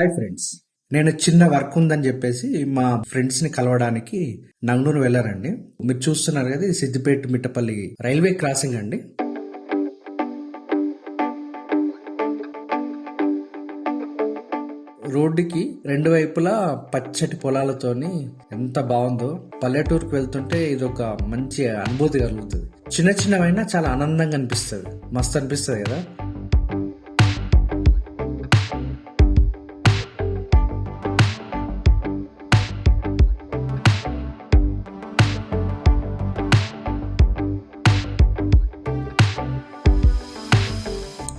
Hi friends. నేను చిన్న work ఉందని చెప్పేసి మా ఫ్రెండ్స్ని కలవడానికి నంగనూరు వెళ్ళారండి. మీరు చూస్తున్నారు కదా ఇది సిద్దిపేట మిట్టపల్లి రైల్వే క్రాసింగ్ అండి. రోడ్డుకి రెండు వైపులా పచ్చటి పొలాలతోని ఎంత బాగుందో. పల్లెటూరుకు వెళ్తుంటే ఇది ఒక మంచి అనుభూతి కలుగుతుంది. చిన్న చిన్నవైనా చాలా ఆనందంగా అనిపిస్తుంది. మస్తు అనిపిస్తుంది కదా.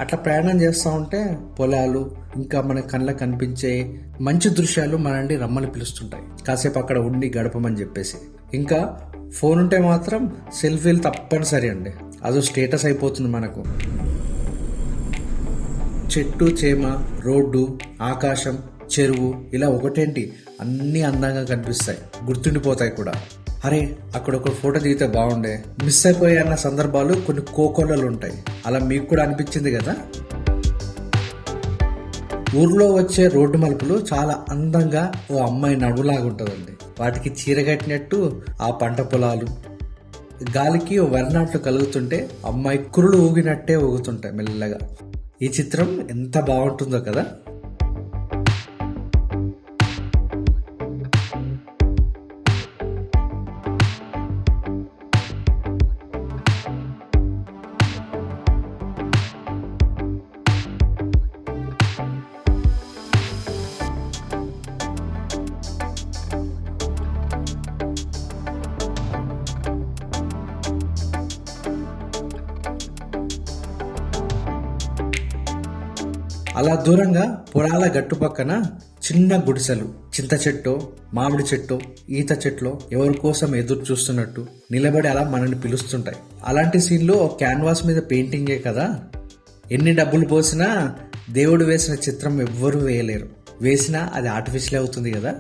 అట్లా ప్రయాణం చేస్తూ ఉంటే పొలాలు ఇంకా మన కళ్ళకు కనిపించే మంచి దృశ్యాలు మనల్ని రమ్మని పిలుస్తుంటాయి. కాసేపు అక్కడ ఉండి గడపమని చెప్పేసి. ఇంకా ఫోన్ ఉంటే మాత్రం సెల్ఫీలు తప్పనిసరి అండి. అదో స్టేటస్ అయిపోతుంది మనకు. చెట్టు చేమ రోడ్డు ఆకాశం చెరువు ఇలా ఒకటేంటి? అన్నీ అందంగా కనిపిస్తాయి. గుర్తుండిపోతాయి కూడా. అరే అక్కడ ఒక ఫోటో దిగితే బాగుండే. మిస్ అయిపోయే అన్న సందర్భాలు కొన్ని కోకొల్లలు ఉంటాయి. అలా మీకు కూడా అనిపించింది కదా? ఊర్లో వచ్చే రోడ్డు మలుపులు చాలా అందంగా ఓ అమ్మాయి నడువులాగా వాటికి చీర కట్టినట్టు ఆ పంట పొలాలు. గాలికి ఓ వెర్నాట్లు కలుగుతుంటే అమ్మాయి కురులు ఊగినట్టే ఊగుతుంటాయి మెల్లగా. ఈ చిత్రం ఎంత బాగుంటుందో కదా? అలా దూరంగా పొలాల గట్టు పక్కన చిన్న గుడిసెలు. చింత చెట్టు మామిడి చెట్టు ఈత చెట్లో ఎవరి కోసం ఎదురు చూస్తున్నట్టు నిలబడి అలా మనల్ని పిలుస్తుంటాయి. అలాంటి సీన్లు ఒక క్యాన్వాస్ మీద పెయింటింగే కదా? ఎన్ని డబ్బులు పోసినా దేవుడు వేసిన చిత్రం ఎవ్వరూ వేయలేరు. వేసినా అది ఆర్టిఫిషియల్ అవుతుంది కదా?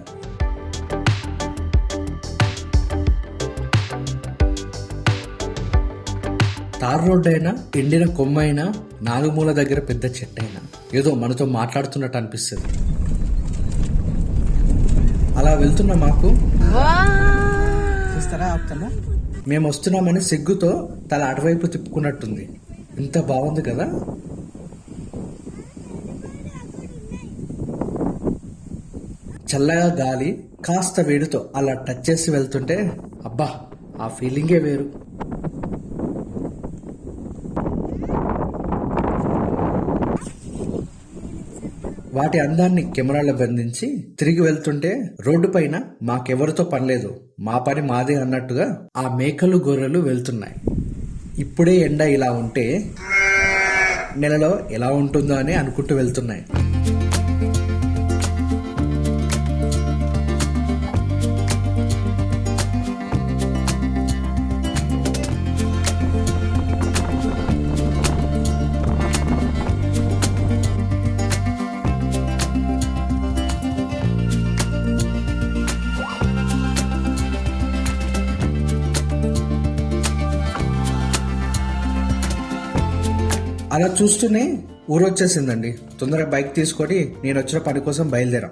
తార్ రోడ్డు అయినా ఎండిన కొమ్మ అయినా నాలుగుమూల దగ్గర పెద్ద చెట్టు అయినా ఏదో మనతో మాట్లాడుతున్నట్టు అనిపిస్తుంది. అలా వెళ్తున్న మాకు. మేము వస్తున్నామని సిగ్గుతో తల అటువైపు తిప్పుకున్నట్టుంది. ఇంత బాగుంది కదా? చల్లగా గాలి కాస్త వేడితో అలా టచ్ చేసి వెళ్తుంటే అబ్బా ఆ ఫీలింగే వేరు. వాటి అందాన్ని కెమెరాలో బంధించి తిరిగి వెళ్తుంటే రోడ్డు పైన మాకెవరితో పనిలేదు మా పని మాదే అన్నట్టుగా ఆ మేకలు గొర్రెలు వెళ్తున్నాయి. ఇప్పుడే ఎండ ఇలా ఉంటే నెలలో ఎలా ఉంటుందో అని అనుకుంటూ వెళ్తున్నాయి. అలా చూస్తూనే ఊరొచ్చేసిందండి. తొందరగా బైక్ తీసుకొని నేను వచ్చిన పని కోసం బయలుదేరాం.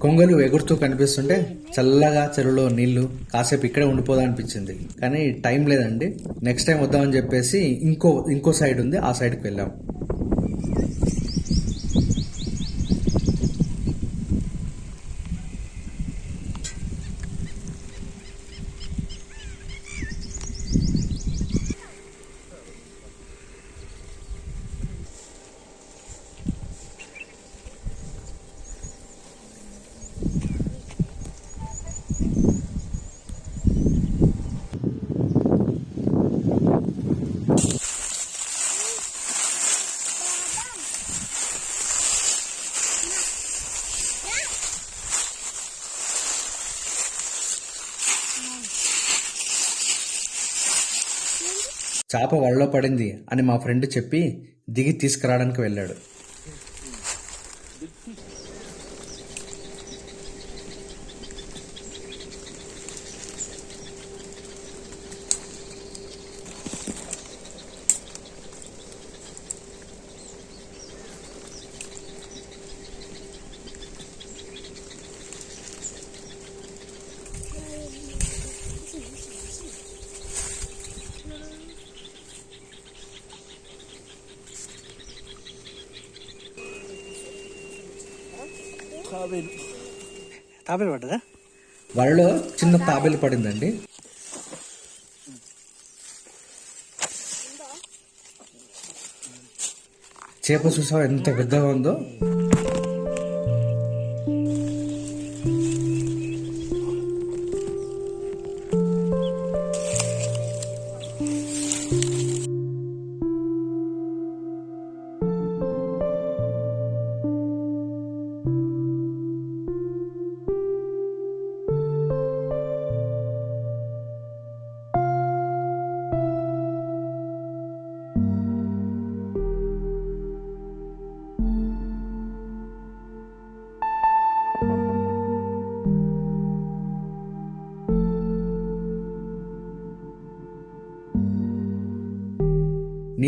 కొంగలు ఎగురుతూ కనిపిస్తుంటే చల్లగా చెరువులో నీళ్ళు కాసేపు ఇక్కడే ఉండిపోదా అనిపించింది. కానీ టైం లేదండి. నెక్స్ట్ టైం వద్దామని చెప్పేసి ఇంకో ఇంకో సైడ్ ఉంది. ఆ సైడ్కి వెళ్ళాం. చేప వలలో పడింది అని మా ఫ్రెండ్ చెప్పి దిగి తీసుకురావడానికి వెళ్ళాడు. తాబేలు. పడ్డదా? వలలో చిన్న తాబేలు పడిందండి. చేప చూసావా ఎంత పెద్దగా ఉందో?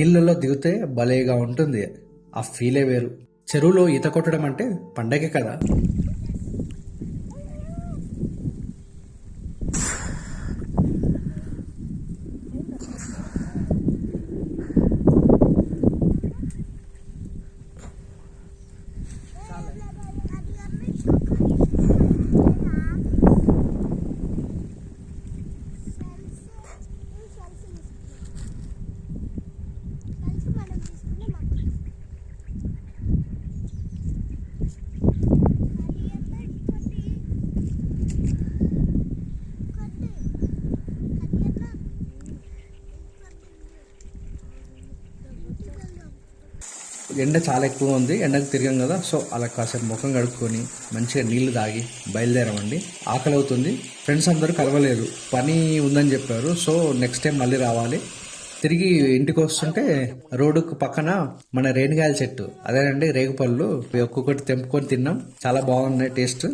నీళ్ళలో దిగితే భలేగా ఉంటుంది. ఆ ఫీలే వేరు. చెరువులో ఈత కొట్టడం అంటే పండగే కదా. ఎండ చాలా ఎక్కువ ఉంది. ఎండకు తిరిగాం కదా. సో అలా కాసేపు ముఖం కడుక్కొని మంచిగా నీళ్ళు తాగి బయలుదేరామండి. ఆకలి అవుతుంది ఫ్రెండ్స్ అందరూ కలవలేదు. పని ఉందని చెప్పారు. సో నెక్స్ట్ టైం మళ్ళీ రావాలి. తిరిగి ఇంటికి వస్తుంటే రోడ్డుకు పక్కన మన రేణిగాయల చెట్టు. అదేనండి రేగుపళ్ళు. ఒక్కొక్కటి తెంపుకొని తిన్నాం. చాలా బాగున్నాయి టేస్ట్.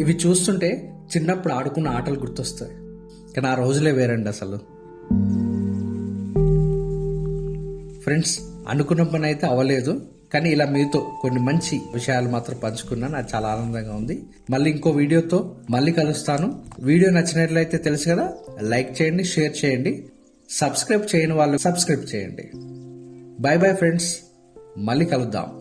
ఇవి చూస్తుంటే చిన్నప్పుడు ఆడుకున్న ఆటలు గుర్తొస్తాయి. కానీ ఆ రోజులే వేరండి అసలు. ఫ్రెండ్స్ అనుకున్న పని అయితే అవ్వలేదు. కానీ ఇలా మీతో కొన్ని మంచి విషయాలు మాత్రం పంచుకున్నాను నాకు చాలా ఆనందంగా ఉంది. మళ్ళీ ఇంకో వీడియోతో మళ్ళీ కలుస్తాను. వీడియో నచ్చినట్లయితే తెలుసు కదా లైక్ చేయండి షేర్ చేయండి. సబ్స్క్రైబ్ చేయని వాళ్ళు సబ్స్క్రైబ్ చేయండి. బాయ్ బాయ్ ఫ్రెండ్స్ మళ్ళీ కలుద్దాం.